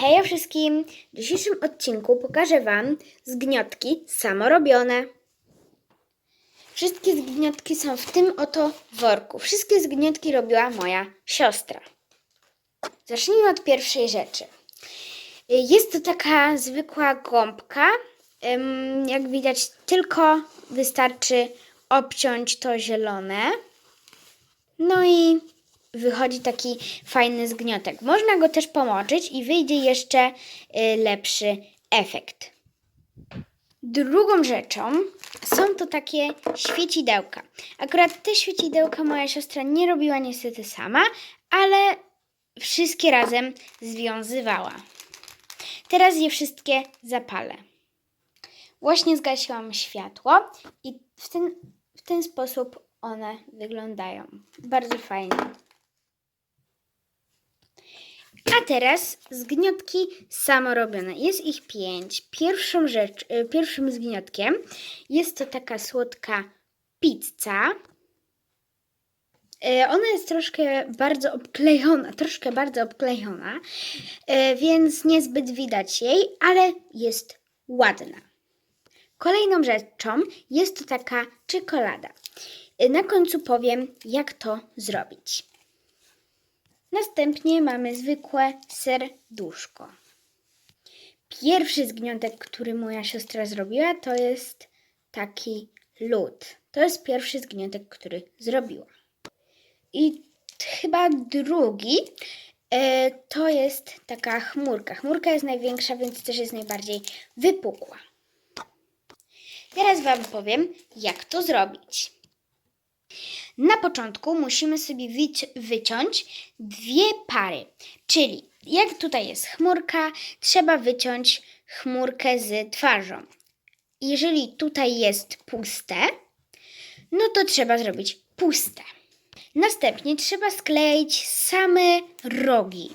Hej wszystkim! W dzisiejszym odcinku pokażę Wam zgniotki samorobione. Wszystkie zgniotki są w tym oto worku. Wszystkie zgniotki robiła moja siostra. Zacznijmy od pierwszej rzeczy. Jest to taka zwykła gąbka. Jak widać, tylko wystarczy obciąć to zielone. No i wychodzi taki fajny zgniotek. Można go też pomoczyć i wyjdzie jeszcze y, lepszy efekt. Drugą rzeczą są to takie świecidełka. Akurat te świecidełka moja siostra nie robiła niestety sama, ale wszystkie razem związywała. Teraz je wszystkie zapalę. Właśnie zgasiłam światło i w ten, w ten sposób one wyglądają. Bardzo fajnie. A teraz zgniotki samorobione. Jest ich pięć. Pierwszą rzecz, y, pierwszym zgniotkiem jest to taka słodka pizza. Y, Ona jest troszkę bardzo obklejona, troszkę bardzo obklejona, y, więc niezbyt widać jej, ale jest ładna. Kolejną rzeczą jest to taka czekolada. Na końcu powiem, jak to zrobić. Następnie mamy zwykłe serduszko. Pierwszy zgniątek, który moja siostra zrobiła, to jest taki lód. To jest pierwszy zgniątek, który zrobiła. I chyba drugi e, to jest taka chmurka. Chmurka jest największa, więc też jest najbardziej wypukła. Teraz Wam powiem, jak to zrobić. Na początku musimy sobie wyci- wyciąć dwie pary, czyli jak tutaj jest chmurka, trzeba wyciąć chmurkę z twarzą. Jeżeli tutaj jest puste, no to trzeba zrobić puste. Następnie trzeba skleić same rogi.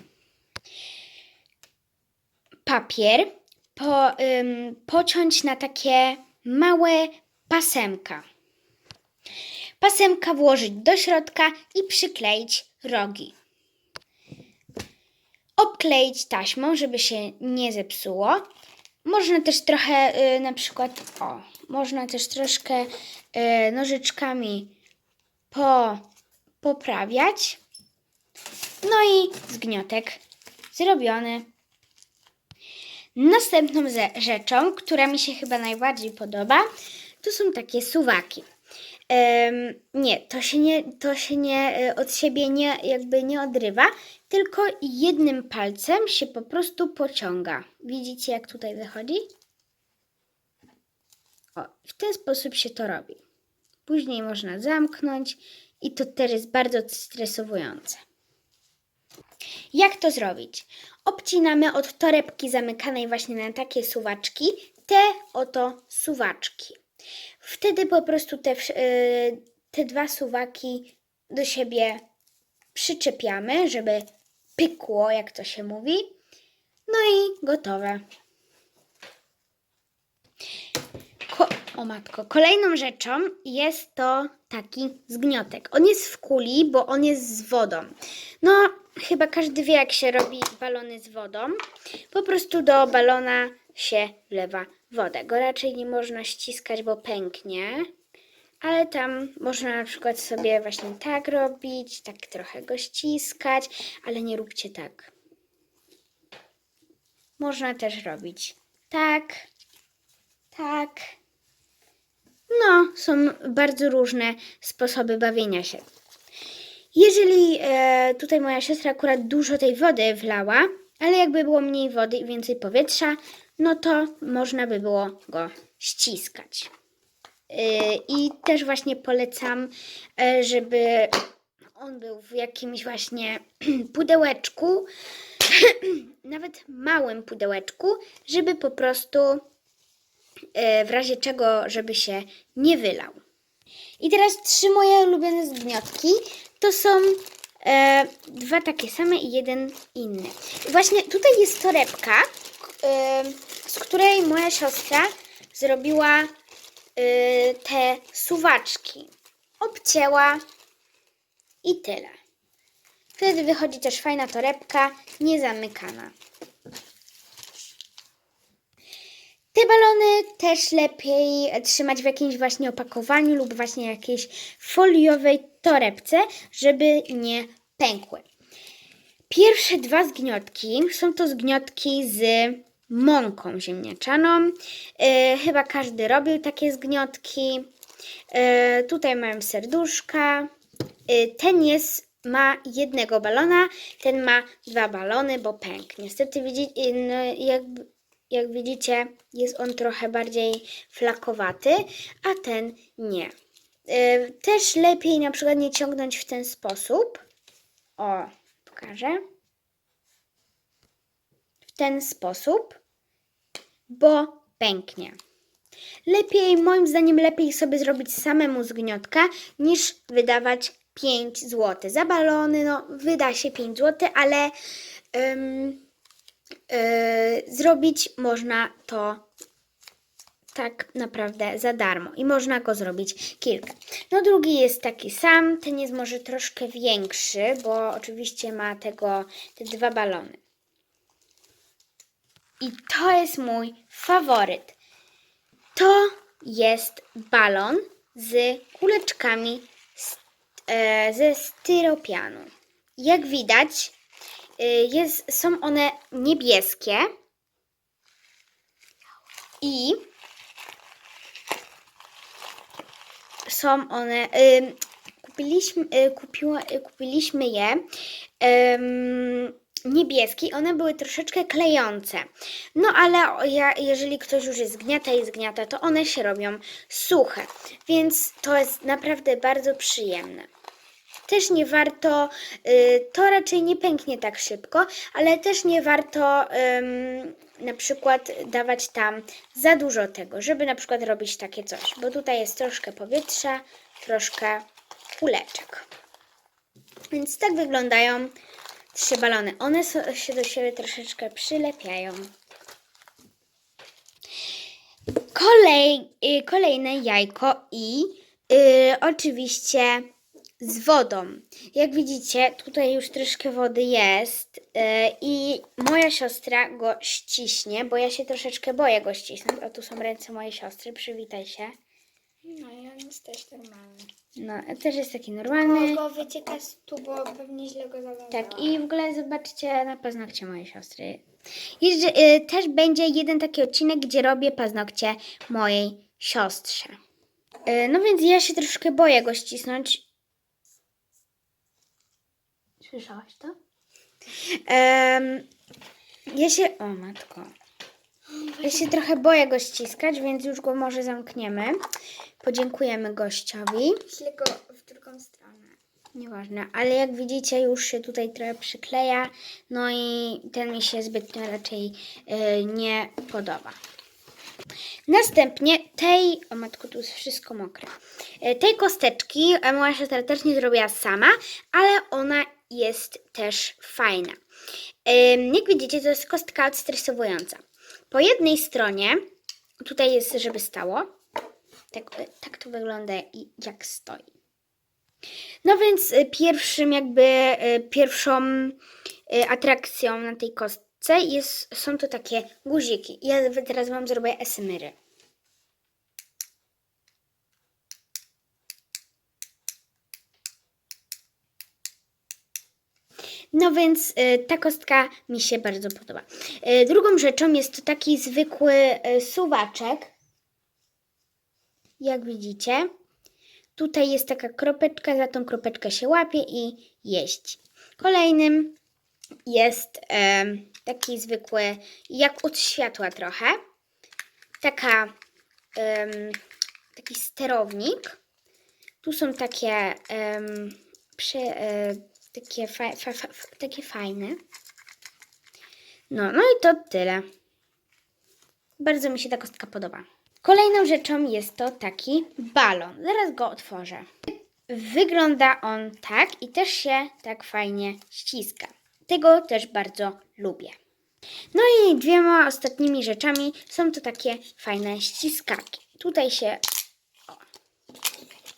Papier po, ym, pociąć na takie małe pasemka pasemka włożyć do środka i przykleić rogi. Obkleić taśmą, żeby się nie zepsuło. Można też trochę, y, na przykład, o, można też troszkę y, nożyczkami po, poprawiać. No i zgniotek zrobiony. Następną ze- rzeczą, która mi się chyba najbardziej podoba, to są takie suwaki. Nie, to się nie, to się nie e, od siebie nie, jakby nie odrywa, tylko jednym palcem się po prostu pociąga. Widzicie, jak tutaj wychodzi? O, w ten sposób się to robi. Później można zamknąć i to też jest bardzo stresowujące. Jak to zrobić? Obcinamy od torebki zamykanej właśnie na takie suwaczki te oto suwaczki. Wtedy po prostu te, y, te dwa suwaki do siebie przyczepiamy, żeby pykło, jak to się mówi. No i gotowe. Ko- o matko, kolejną rzeczą jest to taki zgniotek. On jest w kuli, bo on jest z wodą. No, chyba każdy wie, jak się robi balony z wodą. Po prostu do balona się wlewa wodę. Go raczej nie można ściskać, bo pęknie. Ale tam można na przykład sobie właśnie tak robić, tak trochę go ściskać, ale nie róbcie tak. Można też robić tak, tak. No, są bardzo różne sposoby bawienia się. Jeżeli e, tutaj moja siostra akurat dużo tej wody wlała, ale jakby było mniej wody i więcej powietrza, no to można by było go ściskać. E, I też właśnie polecam, e, żeby on był w jakimś właśnie pudełeczku, nawet małym pudełeczku, żeby po prostu e, w razie czego, żeby się nie wylał. I teraz trzy moje ulubione zgniotki to są e, dwa takie same i jeden inny. Właśnie tutaj jest torebka, z której moja siostra zrobiła y, te suwaczki. Obcięła i tyle. Wtedy wychodzi też fajna torebka, niezamykana. Te balony też lepiej trzymać w jakimś właśnie opakowaniu lub właśnie jakiejś foliowej torebce, żeby nie pękły. Pierwsze dwa zgniotki są to zgniotki z mąką ziemniaczaną. E, chyba każdy robił takie zgniotki. E, tutaj mam serduszka. E, ten jest, ma jednego balona, ten ma dwa balony, bo pękł. Niestety no, jak, jak widzicie jest on trochę bardziej flakowaty, a ten nie. Też lepiej na przykład nie ciągnąć w ten sposób. O, pokażę. W ten sposób, bo pęknie. Lepiej, moim zdaniem, lepiej sobie zrobić samemu zgniotka, niż wydawać 5 zł. Za balony, no, wyda się 5 zł, ale ym, yy, zrobić można to tak naprawdę za darmo i można go zrobić kilka. No drugi jest taki sam, ten jest może troszkę większy, bo oczywiście ma tego, te dwa balony. I to jest mój faworyt. To jest balon z kuleczkami e, ze styropianu. Jak widać, y, jest, są one niebieskie i są one. kupiliśmy, y, y, kupiliśmy je ym, niebieskie. i One były troszeczkę klejące. No ale ja, jeżeli ktoś już jest zgniata i zgniata, to one się robią suche. Więc to jest naprawdę bardzo przyjemne. Też nie warto, y, to raczej nie pęknie tak szybko, ale też nie warto na przykład dawać tam za dużo tego, żeby na przykład robić takie coś, bo tutaj jest troszkę powietrza, troszkę kuleczek. Więc tak wyglądają trzy balony. One się do siebie troszeczkę przylepiają. Kolej, y, kolejne jajko i y, oczywiście z wodą. Jak widzicie, tutaj już troszkę wody jest y, i moja siostra go ściśnie, bo ja się troszeczkę boję go ścisnąć. O, tu są ręce mojej siostry, przywitaj się. No i on jest też normalny. No, też jest taki normalny. Go wycieka z tu, bo pewnie źle go zawiązałam. Tak, i w ogóle zobaczcie na paznokcie mojej siostry. Jeszcze, y, też będzie jeden taki odcinek, gdzie robię paznokcie mojej siostrze. Y, no więc ja się troszkę boję go ścisnąć. Słyszałaś to? Em, ja się... O matko. Ja się trochę boję go ściskać, więc już go może zamkniemy. Podziękujemy gościowi. Źle go w drugą stronę. Nieważne, ale jak widzicie już się tutaj trochę przykleja, no i ten mi się zbytnio raczej y, nie podoba. Następnie tej, o matku, tu jest wszystko mokre, Y, tej kosteczki moja siostra też nie zrobiła sama, ale ona jest też fajna. Ym, Jak widzicie, to jest kostka odstresowująca. Po jednej stronie, tutaj jest, żeby stało, tak, y, tak to wygląda i jak stoi. No więc y, pierwszym jakby y, pierwszą atrakcją na tej kostce jest, są to takie guziki. Ja teraz wam zrobię esmyry. No więc y, ta kostka mi się bardzo podoba. Y, drugą rzeczą jest taki zwykły y, suwaczek. Jak widzicie. Tutaj jest taka kropeczka, za tą kropeczkę się łapie i jeść. Kolejnym jest taki zwykły, jak od światła trochę. Taka, taki sterownik. Tu są takie, em, przy, e, takie, fa, fa, fa, takie fajne. No, no i to tyle. Bardzo mi się ta kostka podoba. Kolejną rzeczą jest to taki balon. Zaraz go otworzę. Wygląda on tak i też się tak fajnie ściska. Tego też bardzo lubię. No i dwiema ostatnimi rzeczami są to takie fajne ściskaki. Tutaj się o,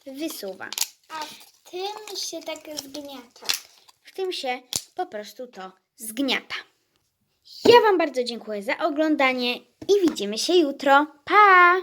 wysuwa. Tym się tak zgniata. W tym się po prostu to zgniata. Ja Wam bardzo dziękuję za oglądanie i widzimy się jutro. Pa!